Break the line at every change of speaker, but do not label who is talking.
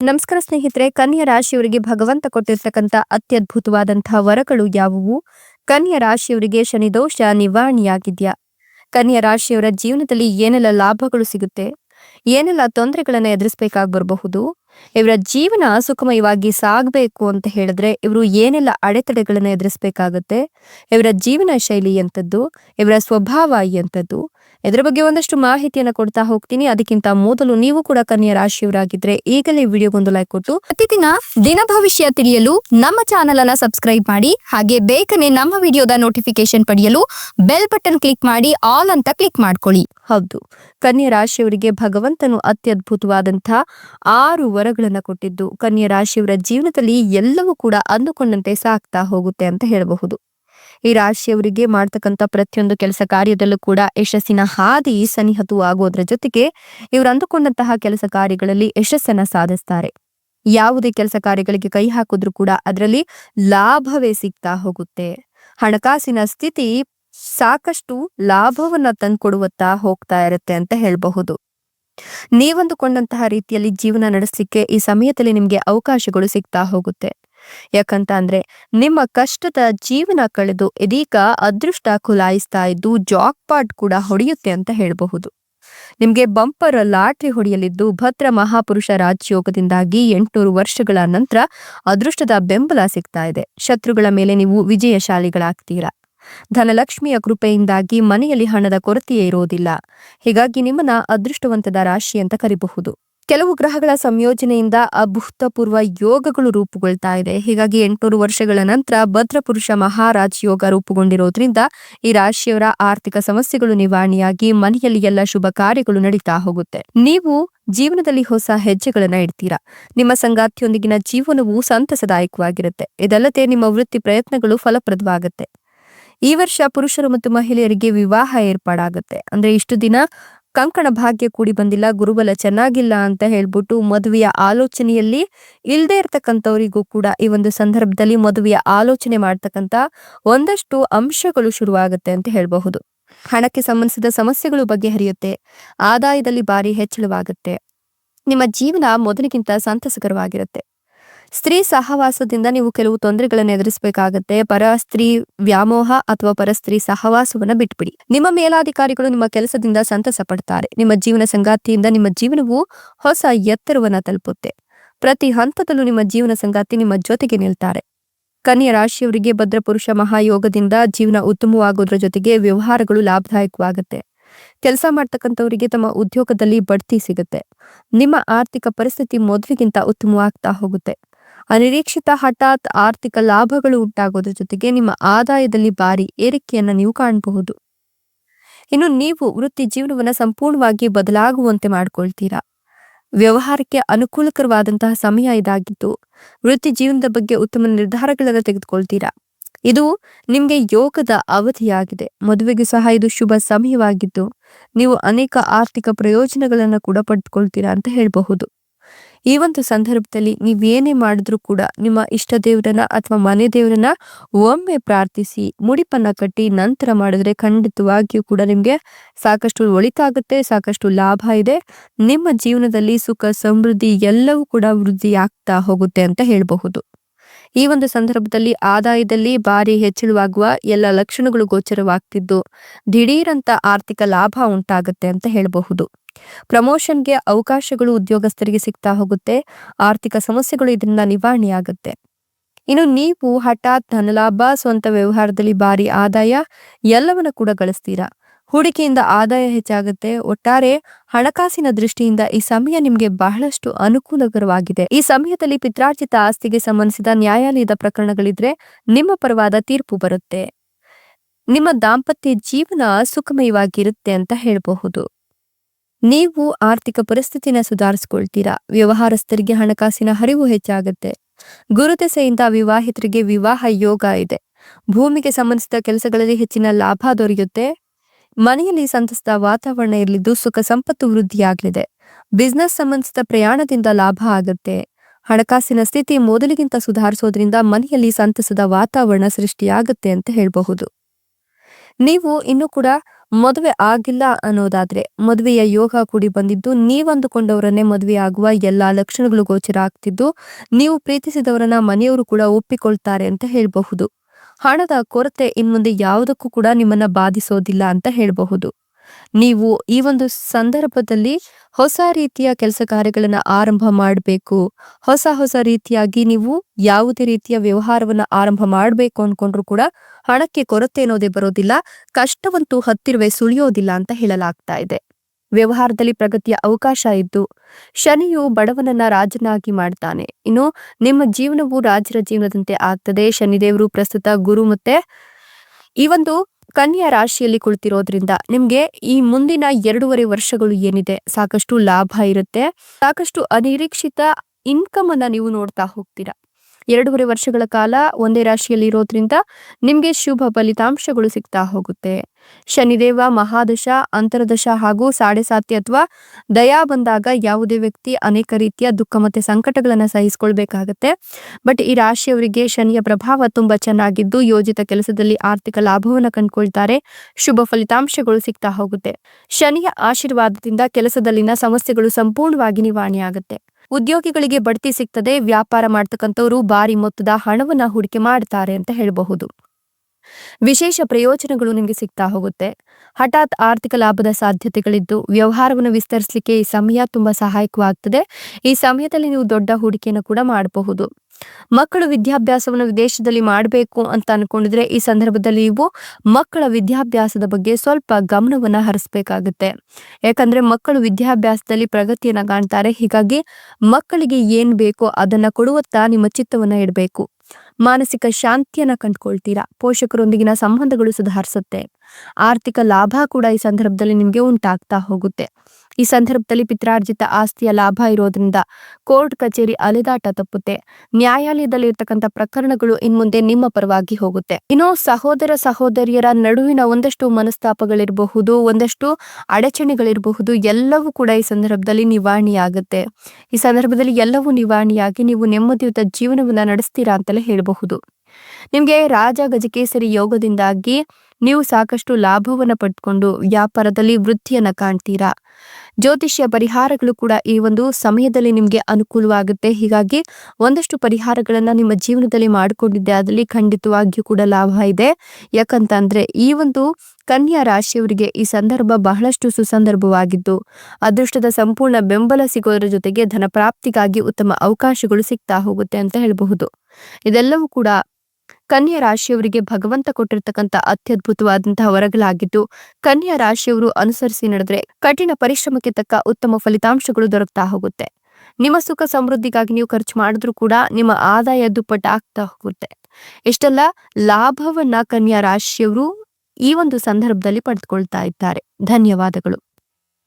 ನಮಸ್ಕಾರ ಸ್ನೇಹಿತರೆ, ಕನ್ಯಾ ರಾಶಿಯವರಿಗೆ ಭಗವಂತ ಕೊಟ್ಟಿರ್ತಕ್ಕಂಥ ಅತ್ಯದ್ಭುತವಾದಂತಹ ವರಗಳು ಯಾವುವು? ಕನ್ಯಾ ರಾಶಿಯವರಿಗೆ ಶನಿದೋಷ ನಿವಾರಣೆಯಾಗಿದ್ಯಾ? ಕನ್ಯಾ ರಾಶಿಯವರ ಜೀವನದಲ್ಲಿ ಏನೆಲ್ಲ ಲಾಭಗಳು ಸಿಗುತ್ತೆ? ಏನೆಲ್ಲ ತೊಂದರೆಗಳನ್ನ ಎದುರಿಸಬೇಕಾಗಿ ಬರಬಹುದು? ಇವರ ಜೀವನ ಸುಖಮಯವಾಗಿ ಸಾಗಬೇಕು ಅಂತ ಹೇಳಿದ್ರೆ ಇವರು ಏನೆಲ್ಲ ಅಡೆತಡೆಗಳನ್ನ ಎದುರಿಸಬೇಕಾಗುತ್ತೆ? ಇವರ ಜೀವನ ಶೈಲಿ ಎಂಥದ್ದು? ಇವರ ಸ್ವಭಾವ ಎಂಥದ್ದು? ಇದರ ಬಗ್ಗೆ ಒಂದಷ್ಟು ಮಾಹಿತಿಯನ್ನು ಕೊಡ್ತಾ ಹೋಗ್ತೀನಿ. ಅದಕ್ಕಿಂತ ಮೊದಲು ನೀವು ಕೂಡ ಕನ್ಯಾ ರಾಶಿಯವರಾಗಿದ್ರೆ ಈಗಲೇ ವಿಡಿಯೋಗೊಂದು ಲೈಕ್ ಕೊಟ್ಟು, ಪ್ರತಿದಿನ ದಿನ ಭವಿಷ್ಯ ತಿಳಿಯಲು ನಮ್ಮ ಚಾನೆಲ್ ಅನ್ನ ಸಬ್ಸ್ಕ್ರೈಬ್ ಮಾಡಿ, ಹಾಗೆ ಬೇಗನೆ ನಮ್ಮ ವಿಡಿಯೋದ ನೋಟಿಫಿಕೇಶನ್ ಪಡೆಯಲು ಬೆಲ್ ಬಟನ್ ಕ್ಲಿಕ್ ಮಾಡಿ ಆಲ್ ಅಂತ ಕ್ಲಿಕ್ ಮಾಡ್ಕೊಳ್ಳಿ. ಹೌದು. ಕನ್ಯಾ ರಾಶಿಯವರಿಗೆ ಭಗವಂತನು ಅತ್ಯದ್ಭುತವಾದಂತಹ ಆರು ವರಗಳನ್ನ ಕೊಟ್ಟಿದ್ದು. ಕನ್ಯಾ ರಾಶಿಯವರ ಜೀವನದಲ್ಲಿ ಎಲ್ಲವೂ ಕೂಡ ಅಂದುಕೊಂಡಂತೆ ಸಾಕ್ತಾ ಹೋಗುತ್ತೆ ಅಂತ ಹೇಳಬಹುದು. ಈ ರಾಶಿಯವರಿಗೆ ಮಾಡ್ತಕ್ಕಂಥ ಪ್ರತಿಯೊಂದು ಕೆಲಸ ಕಾರ್ಯದಲ್ಲೂ ಕೂಡ ಯಶಸ್ಸಿನ ಹಾದಿ ಸನಿಹತು ಆಗೋದ್ರ ಜೊತೆಗೆ ಇವರು ಅಂದುಕೊಂಡಂತಹ ಕೆಲಸ ಕಾರ್ಯಗಳಲ್ಲಿ ಯಶಸ್ಸನ್ನ ಸಾಧಿಸ್ತಾರೆ. ಯಾವುದೇ ಕೆಲಸ ಕಾರ್ಯಗಳಿಗೆ ಕೈ ಹಾಕಿದ್ರು ಕೂಡ ಅದರಲ್ಲಿ ಲಾಭವೇ ಸಿಗ್ತಾ ಹೋಗುತ್ತೆ. ಹಣಕಾಸಿನ ಸ್ಥಿತಿ ಸಾಕಷ್ಟು ಲಾಭವನ್ನ ತಂದ್ಕೊಡುವತ್ತಾ ಹೋಗ್ತಾ ಇರುತ್ತೆ ಅಂತ ಹೇಳಬಹುದು. ನೀವಂದುಕೊಂಡಂತಹ ರೀತಿಯಲ್ಲಿ ಜೀವನ ನಡೆಸಲಿಕ್ಕೆ ಈ ಸಮಯದಲ್ಲಿ ನಿಮ್ಗೆ ಅವಕಾಶಗಳು ಸಿಗ್ತಾ ಹೋಗುತ್ತೆ. ಯಾಕಂತ ಅಂದ್ರೆ ನಿಮ್ಮ ಕಷ್ಟದ ಜೀವನ ಕಳೆದು ಇದೀಗ ಅದೃಷ್ಟ ಕುಲಾಯಿಸ್ತಾ ಇದ್ದು ಜಾಕ್ ಪಾಟ್ ಕೂಡ ಹೊಡೆಯುತ್ತೆ ಅಂತ ಹೇಳಬಹುದು. ನಿಮ್ಗೆ ಬಂಪರ್ ಲಾಟ್ರಿ ಹೊಡೆಯಲಿದ್ದು ಭದ್ರ ಮಹಾಪುರುಷ ರಾಜಯೋಗದಿಂದಾಗಿ ಎಂಟುನೂರು ವರ್ಷಗಳ ನಂತರ ಅದೃಷ್ಟದ ಬೆಂಬಲ ಸಿಗ್ತಾ ಇದೆ. ಶತ್ರುಗಳ ಮೇಲೆ ನೀವು ವಿಜಯಶಾಲಿಗಳಾಗ್ತೀರಾ? ಧನಲಕ್ಷ್ಮಿಯ ಕೃಪೆಯಿಂದಾಗಿ ಮನೆಯಲ್ಲಿ ಹಣದ ಕೊರತೆಯೇ ಇರೋದಿಲ್ಲ. ಹೀಗಾಗಿ ನಿಮ್ಮನ್ನ ಅದೃಷ್ಟವಂತದ ರಾಶಿ ಅಂತ ಕರಿಬಹುದು. ಕೆಲವು ಗ್ರಹಗಳ ಸಂಯೋಜನೆಯಿಂದ ಅಭೂತಪೂರ್ವ ಯೋಗಗಳು ರೂಪುಗೊಳ್ತಾ ಇದೆ. ಹೀಗಾಗಿ ಎಂಟುನೂರು ವರ್ಷಗಳ ನಂತರ ಭದ್ರಪುರುಷ ಮಹಾರಾಜ್ ಯೋಗ ರೂಪುಗೊಂಡಿರೋದ್ರಿಂದ ಈ ರಾಶಿಯವರ ಆರ್ಥಿಕ ಸಮಸ್ಯೆಗಳು ನಿವಾರಣೆಯಾಗಿ ಮನೆಯಲ್ಲಿ ಎಲ್ಲ ಶುಭ ಕಾರ್ಯಗಳು ನಡೀತಾ ಹೋಗುತ್ತೆ. ನೀವು ಜೀವನದಲ್ಲಿ ಹೊಸ ಹೆಜ್ಜೆಗಳನ್ನ ಇಡ್ತೀರಾ? ನಿಮ್ಮ ಸಂಗಾತಿಯೊಂದಿಗಿನ ಜೀವನವು ಸಂತಸದಾಯಕವಾಗಿರುತ್ತೆ. ಇದಲ್ಲದೆ ನಿಮ್ಮ ವೃತ್ತಿ ಪ್ರಯತ್ನಗಳು ಫಲಪ್ರದವಾಗುತ್ತೆ. ಈ ವರ್ಷ ಪುರುಷರು ಮತ್ತು ಮಹಿಳೆಯರಿಗೆ ವಿವಾಹ ಏರ್ಪಾಡಾಗುತ್ತೆ. ಅಂದ್ರೆ ಇಷ್ಟು ದಿನ ಕಂಕಣ ಭಾಗ್ಯ ಕೂಡಿ ಬಂದಿಲ್ಲ, ಗುರುಬಲ ಚೆನ್ನಾಗಿಲ್ಲ ಅಂತ ಹೇಳ್ಬಿಟ್ಟು ಮದುವೆಯ ಆಲೋಚನೆಯಲ್ಲಿ ಇಲ್ಲದೆ ಇರ್ತಕ್ಕಂಥವರಿಗೂ ಕೂಡ ಈ ಒಂದು ಸಂದರ್ಭದಲ್ಲಿ ಮದುವೆಯ ಆಲೋಚನೆ ಮಾಡ್ತಕ್ಕಂಥ ಒಂದಷ್ಟು ಅಂಶಗಳು ಶುರುವಾಗುತ್ತೆ ಅಂತ ಹೇಳಬಹುದು. ಹಣಕ್ಕೆ ಸಂಬಂಧಿಸಿದ ಸಮಸ್ಯೆಗಳು ಬಗೆಹರಿಯುತ್ತೆ ಆದಾಯದಲ್ಲಿ ಭಾರಿ ಹೆಚ್ಚಳವಾಗುತ್ತೆ. ನಿಮ್ಮ ಜೀವನ ಮೊದಲಿಗಿಂತ ಸಂತಸಕರವಾಗಿರುತ್ತೆ. ಸ್ತ್ರೀ ಸಹವಾಸದಿಂದ ನೀವು ಕೆಲವು ತೊಂದರೆಗಳನ್ನು ಎದುರಿಸಬೇಕಾಗತ್ತೆ. ಪರ ಸ್ತ್ರೀ ವ್ಯಾಮೋಹ ಅಥವಾ ಪರ ಸ್ತ್ರೀ ಸಹವಾಸವನ್ನ ಬಿಟ್ಬಿಡಿ. ನಿಮ್ಮ ಮೇಲಾಧಿಕಾರಿಗಳು ನಿಮ್ಮ ಕೆಲಸದಿಂದ ಸಂತಸ ಪಡ್ತಾರೆ. ನಿಮ್ಮ ಜೀವನ ಸಂಗಾತಿಯಿಂದ ನಿಮ್ಮ ಜೀವನವು ಹೊಸ ಎತ್ತರವನ್ನ ತಲುಪುತ್ತೆ. ಪ್ರತಿ ಹಂತದಲ್ಲೂ ನಿಮ್ಮ ಜೀವನ ಸಂಗಾತಿ ನಿಮ್ಮ ಜೊತೆಗೆ ನಿಲ್ತಾರೆ. ಕನ್ಯಾ ರಾಶಿಯವರಿಗೆ ಭದ್ರಪುರುಷ ಮಹಾಯೋಗದಿಂದ ಜೀವನ ಉತ್ತಮವಾಗೋದ್ರ ಜೊತೆಗೆ ವ್ಯವಹಾರಗಳು ಲಾಭದಾಯಕವಾಗುತ್ತೆ. ಕೆಲಸ ಮಾಡ್ತಕ್ಕಂಥವರಿಗೆ ತಮ್ಮ ಉದ್ಯೋಗದಲ್ಲಿ ಬಡ್ತಿ ಸಿಗುತ್ತೆ. ನಿಮ್ಮ ಆರ್ಥಿಕ ಪರಿಸ್ಥಿತಿ ಮೊದಲಿಗಿಂತ ಉತ್ತಮವಾಗ್ತಾ ಹೋಗುತ್ತೆ. ಅನಿರೀಕ್ಷಿತ ಹಠಾತ್ ಆರ್ಥಿಕ ಲಾಭಗಳು ಉಂಟಾಗೋದ್ರ ಜೊತೆಗೆ ನಿಮ್ಮ ಆದಾಯದಲ್ಲಿ ಭಾರಿ ಏರಿಕೆಯನ್ನ ನೀವು ಕಾಣಬಹುದು. ಇನ್ನು ನೀವು ವೃತ್ತಿ ಜೀವನವನ್ನ ಸಂಪೂರ್ಣವಾಗಿ ಬದಲಾಗುವಂತೆ ಮಾಡ್ಕೊಳ್ತೀರಾ? ವ್ಯವಹಾರಕ್ಕೆ ಅನುಕೂಲಕರವಾದಂತಹ ಸಮಯ ಇದಾಗಿದ್ದು ವೃತ್ತಿ ಜೀವನದ ಬಗ್ಗೆ ಉತ್ತಮ ನಿರ್ಧಾರಗಳನ್ನು ತೆಗೆದುಕೊಳ್ತೀರಾ? ಇದು ನಿಮ್ಗೆ ಯೋಗದ ಅವಧಿಯಾಗಿದೆ. ಮದುವೆಗೆ ಸಹ ಇದು ಶುಭ ಸಮಯವಾಗಿದ್ದು ನೀವು ಅನೇಕ ಆರ್ಥಿಕ ಪ್ರಯೋಜನಗಳನ್ನ ಕೂಡ ಪಡೆದುಕೊಳ್ತೀರಾ ಅಂತ ಹೇಳಬಹುದು. ಈ ಒಂದು ಸಂದರ್ಭದಲ್ಲಿ ನೀವೇನೇ ಮಾಡಿದ್ರೂ ಕೂಡ ನಿಮ್ಮ ಇಷ್ಟ ದೇವರನ್ನ ಅಥವಾ ಮನೆ ದೇವರನ್ನ ಒಮ್ಮೆ ಪ್ರಾರ್ಥಿಸಿ, ಮುಡಿಪನ್ನ ಕಟ್ಟಿ ನಂತರ ಮಾಡಿದ್ರೆ ಖಂಡಿತವಾಗಿಯೂ ಕೂಡ ನಿಮ್ಗೆ ಸಾಕಷ್ಟು ಒಳಿತಾಗುತ್ತೆ, ಸಾಕಷ್ಟು ಲಾಭ ಇದೆ. ನಿಮ್ಮ ಜೀವನದಲ್ಲಿ ಸುಖ, ಸಮೃದ್ಧಿ ಎಲ್ಲವೂ ಕೂಡ ವೃದ್ಧಿ ಆಗ್ತಾ ಹೋಗುತ್ತೆ ಅಂತ ಹೇಳಬಹುದು. ಈ ಒಂದು ಸಂದರ್ಭದಲ್ಲಿ ಆದಾಯದಲ್ಲಿ ಭಾರಿ ಹೆಚ್ಚಳವಾಗುವ ಎಲ್ಲ ಲಕ್ಷಣಗಳು ಗೋಚರವಾಗ್ತಿದ್ದು, ದಿಢೀರಂತ ಆರ್ಥಿಕ ಲಾಭ ಉಂಟಾಗುತ್ತೆ ಅಂತ ಹೇಳಬಹುದು. ಪ್ರಮೋಷನ್ಗೆ ಅವಕಾಶಗಳು ಉದ್ಯೋಗಸ್ಥರಿಗೆ ಸಿಗ್ತಾ ಹೋಗುತ್ತೆ, ಆರ್ಥಿಕ ಸಮಸ್ಯೆಗಳು ಇದರಿಂದ ನಿವಾರಣೆಯಾಗುತ್ತೆ. ಇನ್ನು ನೀವು ಹಠಾತ್ ಧನಲಾಭ ಸ್ವಂತ ವ್ಯವಹಾರದಲ್ಲಿ ಭಾರಿ ಆದಾಯ, ಎಲ್ಲವನ್ನ ಕೂಡ ಗಳಿಸ್ತೀರಾ? ಹೂಡಿಕೆಯಿಂದ ಆದಾಯ ಹೆಚ್ಚಾಗುತ್ತೆ. ಒಟ್ಟಾರೆ ಹಣಕಾಸಿನ ದೃಷ್ಟಿಯಿಂದ ಈ ಸಮಯ ನಿಮಗೆ ಬಹಳಷ್ಟು ಅನುಕೂಲಕರವಾಗಿದೆ. ಈ ಸಮಯದಲ್ಲಿ ಪಿತ್ರಾರ್ಜಿತ ಆಸ್ತಿಗೆ ಸಂಬಂಧಿಸಿದ ನ್ಯಾಯಾಲಯದ ಪ್ರಕರಣಗಳಿದ್ರೆ ನಿಮ್ಮ ಪರವಾದ ತೀರ್ಪು ಬರುತ್ತೆ. ನಿಮ್ಮ ದಾಂಪತ್ಯ ಜೀವನ ಸುಖಮಯವಾಗಿರುತ್ತೆ ಅಂತ ಹೇಳಬಹುದು. ನೀವು ಆರ್ಥಿಕ ಪರಿಸ್ಥಿತಿನ ಸುಧಾರಿಸ್ಕೊಳ್ತೀರಾ? ವ್ಯವಹಾರಸ್ಥರಿಗೆ ಹಣಕಾಸಿನ ಹರಿವು ಹೆಚ್ಚಾಗುತ್ತೆ. ಗುರುದೆಸೆಯಿಂದ ವಿವಾಹಿತರಿಗೆ ವಿವಾಹ ಯೋಗ ಇದೆ. ಭೂಮಿಗೆ ಸಂಬಂಧಿಸಿದ ಕೆಲಸಗಳಲ್ಲಿ ಹೆಚ್ಚಿನ ಲಾಭ ದೊರೆಯುತ್ತೆ. ಮನೆಯಲ್ಲಿ ಸಂತಸದ ವಾತಾವರಣ ಇರಲಿದ್ದು ಸುಖ ಸಂಪತ್ತು ವೃದ್ಧಿಯಾಗಲಿದೆ. ಬಿಸ್ನೆಸ್ ಸಂಬಂಧಿಸಿದ ಪ್ರಯಾಣದಿಂದ ಲಾಭ ಆಗುತ್ತೆ. ಹಣಕಾಸಿನ ಸ್ಥಿತಿ ಮೊದಲಿಗಿಂತ ಸುಧಾರಿಸೋದ್ರಿಂದ ಮನೆಯಲ್ಲಿ ಸಂತಸದ ವಾತಾವರಣ ಸೃಷ್ಟಿಯಾಗುತ್ತೆ ಅಂತ ಹೇಳಬಹುದು. ನೀವು ಇನ್ನು ಕೂಡ ಮದುವೆ ಆಗಿಲ್ಲ ಅನ್ನೋದಾದ್ರೆ ಮದುವೆಯ ಯೋಗ ಕೂಡಿ ಬಂದಿದ್ದು, ನೀವಂದುಕೊಂಡವರನ್ನೇ ಮದುವೆ ಆಗುವ ಎಲ್ಲಾ ಲಕ್ಷಣಗಳು ಗೋಚರ ಆಗ್ತಿದ್ದು, ನೀವು ಪ್ರೀತಿಸಿದವರನ್ನ ಮನೆಯವರು ಕೂಡ ಒಪ್ಪಿಕೊಳ್ತಾರೆ ಅಂತ ಹೇಳಬಹುದು. ಹಣದ ಕೊರತೆ ಇನ್ಮುಂದೆ ಯಾವುದಕ್ಕೂ ಕೂಡ ನಿಮ್ಮನ್ನ ಬಾಧಿಸೋದಿಲ್ಲ ಅಂತ ಹೇಳಬಹುದು. ನೀವು ಈ ಒಂದು ಸಂದರ್ಭದಲ್ಲಿ ಹೊಸ ರೀತಿಯ ಕೆಲಸ ಕಾರ್ಯಗಳನ್ನ ಆರಂಭ ಮಾಡಬೇಕು. ಹೊಸ ಹೊಸ ರೀತಿಯಾಗಿ ನೀವು ಯಾವುದೇ ರೀತಿಯ ವ್ಯವಹಾರವನ್ನ ಆರಂಭ ಮಾಡಬೇಕು ಅನ್ಕೊಂಡ್ರು ಕೂಡ ಹಣಕ್ಕೆ ಕೊರತೆ ಅನ್ನೋದೇ ಬರೋದಿಲ್ಲ, ಕಷ್ಟವಂತೂ ಹತ್ತಿರುವೆ ಸುಳಿಯೋದಿಲ್ಲ ಅಂತ ಹೇಳಲಾಗ್ತಾ ಇದೆ. ವ್ಯವಹಾರದಲ್ಲಿ ಪ್ರಗತಿಯ ಅವಕಾಶ ಇದ್ದು, ಶನಿಯು ಬಡವನನ್ನ ರಾಜನಾಗಿ ಮಾಡ್ತಾನೆ. ಇನ್ನು ನಿಮ್ಮ ಜೀವನವು ರಾಜರ ಜೀವನದಂತೆ ಆಗ್ತದೆ. ಶನಿದೇವರು ಪ್ರಸ್ತುತ ಗುರು ಮತ್ತೆ ಈ ಒಂದು ಕನ್ಯಾ ರಾಶಿಯಲ್ಲಿ ಕುಳಿತಿರೋದ್ರಿಂದ ನಿಮ್ಗೆ ಈ ಮುಂದಿನ ಎರಡೂವರೆ ವರ್ಷಗಳು ಏನಿದೆ, ಸಾಕಷ್ಟು ಲಾಭ ಇರುತ್ತೆ. ಸಾಕಷ್ಟು ಅನಿರೀಕ್ಷಿತ ಇನ್ಕಮ್ ಅನ್ನ ನೀವು ನೋಡ್ತಾ ಹೋಗ್ತೀರಾ. ಎರಡೂವರೆ ವರ್ಷಗಳ ಕಾಲ ಒಂದೇ ರಾಶಿಯಲ್ಲಿ ಇರೋದ್ರಿಂದ ನಿಮಗೆ ಶುಭ ಫಲಿತಾಂಶಗಳು ಸಿಗ್ತಾ ಹೋಗುತ್ತೆ. ಶನಿದೇವ, ಮಹಾದಶ, ಅಂತರದಶ ಹಾಗೂ ಸಾಡೆ ಸಾತಿ ಅಥವಾ ದಯಾ ಬಂದಾಗ ಯಾವುದೇ ವ್ಯಕ್ತಿ ಅನೇಕ ರೀತಿಯ ದುಃಖ ಮತ್ತೆ ಸಂಕಟಗಳನ್ನ ಸಹಿಸಿಕೊಳ್ಬೇಕಾಗತ್ತೆ. ಬಟ್ ಈ ರಾಶಿಯವರಿಗೆ ಶನಿಯ ಪ್ರಭಾವ ತುಂಬಾ ಚೆನ್ನಾಗಿದ್ದು ಯೋಜಿತ ಕೆಲಸದಲ್ಲಿ ಆರ್ಥಿಕ ಲಾಭವನ್ನ ಕಂಡುಕೊಳ್ತಾರೆ, ಶುಭ ಫಲಿತಾಂಶಗಳು ಸಿಗ್ತಾ ಹೋಗುತ್ತೆ. ಶನಿಯ ಆಶೀರ್ವಾದದಿಂದ ಕೆಲಸದಲ್ಲಿನ ಸಮಸ್ಯೆಗಳು ಸಂಪೂರ್ಣವಾಗಿ ನಿವಾರಣೆ ಆಗುತ್ತೆ ಉದ್ಯೋಗಿಗಳಿಗೆ ಬಡ್ತಿ ಸಿಗ್ತದೆ, ವ್ಯಾಪಾರ ಮಾಡ್ತಕ್ಕಂಥವ್ರು ಭಾರಿ ಮೊತ್ತದ ಹಣವನ್ನ ಹೂಡಿಕೆ ಮಾಡ್ತಾರೆ ಅಂತ ಹೇಳಬಹುದು. ವಿಶೇಷ ಪ್ರಯೋಜನಗಳು ನಿಮಗೆ ಸಿಗ್ತಾ ಹೋಗುತ್ತೆ. ಹಠಾತ್ ಆರ್ಥಿಕ ಲಾಭದ ಸಾಧ್ಯತೆಗಳಿದ್ದು ವ್ಯವಹಾರವನ್ನು ವಿಸ್ತರಿಸಲಿಕ್ಕೆ ಈ ಸಮಯ ತುಂಬಾ ಸಹಾಯಕವಾಗ್ತದೆ. ಈ ಸಮಯದಲ್ಲಿ ನೀವು ದೊಡ್ಡ ಹೂಡಿಕೆಯನ್ನು ಕೂಡ ಮಾಡಬಹುದು. ಮಕ್ಕಳು ವಿದ್ಯಾಭ್ಯಾಸವನ್ನು ವಿದೇಶದಲ್ಲಿ ಮಾಡಬೇಕು ಅಂತ ಅನ್ಕೊಂಡಿದ್ರೆ ಈ ಸಂದರ್ಭದಲ್ಲಿ ನೀವು ಮಕ್ಕಳ ವಿದ್ಯಾಭ್ಯಾಸದ ಬಗ್ಗೆ ಸ್ವಲ್ಪ ಗಮನವನ್ನ ಹರಿಸಬೇಕಾಗುತ್ತೆ. ಯಾಕಂದ್ರೆ ಮಕ್ಕಳು ವಿದ್ಯಾಭ್ಯಾಸದಲ್ಲಿ ಪ್ರಗತಿಯನ್ನ ಕಾಣ್ತಾರೆ. ಹೀಗಾಗಿ ಮಕ್ಕಳಿಗೆ ಏನ್ ಬೇಕೋ ಅದನ್ನ ಕೊಡುವತ್ತ ನಿಮ್ಮ ಚಿತ್ತವನ್ನ ಇಡಬೇಕು. ಮಾನಸಿಕ ಶಾಂತಿಯನ್ನ ಕಂಡುಕೊಳ್ತೀರಾ? ಪೋಷಕರೊಂದಿಗಿನ ಸಂಬಂಧಗಳು ಸುಧಾರಿಸುತ್ತೆ. ಆರ್ಥಿಕ ಲಾಭ ಕೂಡ ಈ ಸಂದರ್ಭದಲ್ಲಿ ನಿಮ್ಗೆ ಉಂಟಾಗ್ತಾ ಹೋಗುತ್ತೆ. ಈ ಸಂದರ್ಭದಲ್ಲಿ ಪಿತ್ರಾರ್ಜಿತ ಆಸ್ತಿಯ ಲಾಭ ಇರೋದ್ರಿಂದ ಕೋರ್ಟ್ ಕಚೇರಿ ಅಲೆದಾಟ ತಪ್ಪುತ್ತೆ. ನ್ಯಾಯಾಲಯದಲ್ಲಿ ಇರ್ತಕ್ಕಂಥ ಪ್ರಕರಣಗಳು ಇನ್ಮುಂದೆ ನಿಮ್ಮ ಪರವಾಗಿ ಹೋಗುತ್ತೆ. ಇನ್ನು ಸಹೋದರ ಸಹೋದರಿಯರ ನಡುವಿನ ಒಂದಷ್ಟು ಮನಸ್ತಾಪಗಳಿರಬಹುದು, ಒಂದಷ್ಟು ಅಡಚಣೆಗಳಿರಬಹುದು, ಎಲ್ಲವೂ ಕೂಡ ಈ ಸಂದರ್ಭದಲ್ಲಿ ನಿವಾರಣೆಯಾಗುತ್ತೆ. ಈ ಸಂದರ್ಭದಲ್ಲಿ ಎಲ್ಲವೂ ನಿವಾರಣೆಯಾಗಿ ನೀವು ನೆಮ್ಮದಿಯುತ ಜೀವನವನ್ನ ನಡೆಸ್ತೀರಾ ಅಂತಲೇ ಹೇಳಬಹುದು. ನಿಮ್ಗೆ ರಾಜ ಗಜಕೇಸರಿ ಯೋಗದಿಂದಾಗಿ ನೀವು ಸಾಕಷ್ಟು ಲಾಭವನ್ನು ಪಡ್ಕೊಂಡು ವ್ಯಾಪಾರದಲ್ಲಿ ವೃದ್ಧಿಯನ್ನು ಕಾಣ್ತೀರಾ? ಜ್ಯೋತಿಷ್ಯ ಪರಿಹಾರಗಳು ಕೂಡ ಈ ಒಂದು ಸಮಯದಲ್ಲಿ ನಿಮಗೆ ಅನುಕೂಲವಾಗುತ್ತೆ. ಹೀಗಾಗಿ ಒಂದಷ್ಟು ಪರಿಹಾರಗಳನ್ನ ನಿಮ್ಮ ಜೀವನದಲ್ಲಿ ಮಾಡಿಕೊಂಡಿದ್ದೆ, ಅದರಲ್ಲಿ ಖಂಡಿತವಾಗಿಯೂ ಕೂಡ ಲಾಭ ಇದೆ. ಯಾಕಂತಂದ್ರೆ ಈ ಒಂದು ಕನ್ಯಾ ರಾಶಿಯವರಿಗೆ ಈ ಸಂದರ್ಭ ಬಹಳಷ್ಟು ಸುಸಂದರ್ಭವಾಗಿದ್ದು, ಅದೃಷ್ಟದ ಸಂಪೂರ್ಣ ಬೆಂಬಲ ಸಿಗೋದ್ರ ಜೊತೆಗೆ ಧನ ಪ್ರಾಪ್ತಿಗಾಗಿ ಉತ್ತಮ ಅವಕಾಶಗಳು ಸಿಗ್ತಾ ಹೋಗುತ್ತೆ ಅಂತ ಹೇಳಬಹುದು. ಇದೆಲ್ಲವೂ ಕೂಡ ಕನ್ಯಾ ರಾಶಿಯವರಿಗೆ ಭಗವಂತ ಕೊಟ್ಟಿರ್ತಕ್ಕಂಥ ಅತ್ಯದ್ಭುತವಾದಂತಹ ವರಗಳಾಗಿದ್ದು, ಕನ್ಯಾ ರಾಶಿಯವರು ಅನುಸರಿಸಿ ನಡೆದ್ರೆ ಕಠಿಣ ಪರಿಶ್ರಮಕ್ಕೆ ತಕ್ಕ ಉತ್ತಮ ಫಲಿತಾಂಶಗಳು ದೊರಕ್ತಾ ಹೋಗುತ್ತೆ. ನಿಮ್ಮ ಸುಖ ಸಮೃದ್ಧಿಗಾಗಿ ನೀವು ಖರ್ಚು ಮಾಡಿದ್ರು ಕೂಡ ನಿಮ್ಮ ಆದಾಯ ದುಪ್ಪಟ್ಟಾಗ್ತಾ ಹೋಗುತ್ತೆ. ಇಷ್ಟೆಲ್ಲ ಲಾಭವನ್ನ ಕನ್ಯಾ ರಾಶಿಯವರು ಈ ಒಂದು ಸಂದರ್ಭದಲ್ಲಿ ಪಡೆದುಕೊಳ್ತಾ ಇದ್ದಾರೆ. ಧನ್ಯವಾದಗಳು.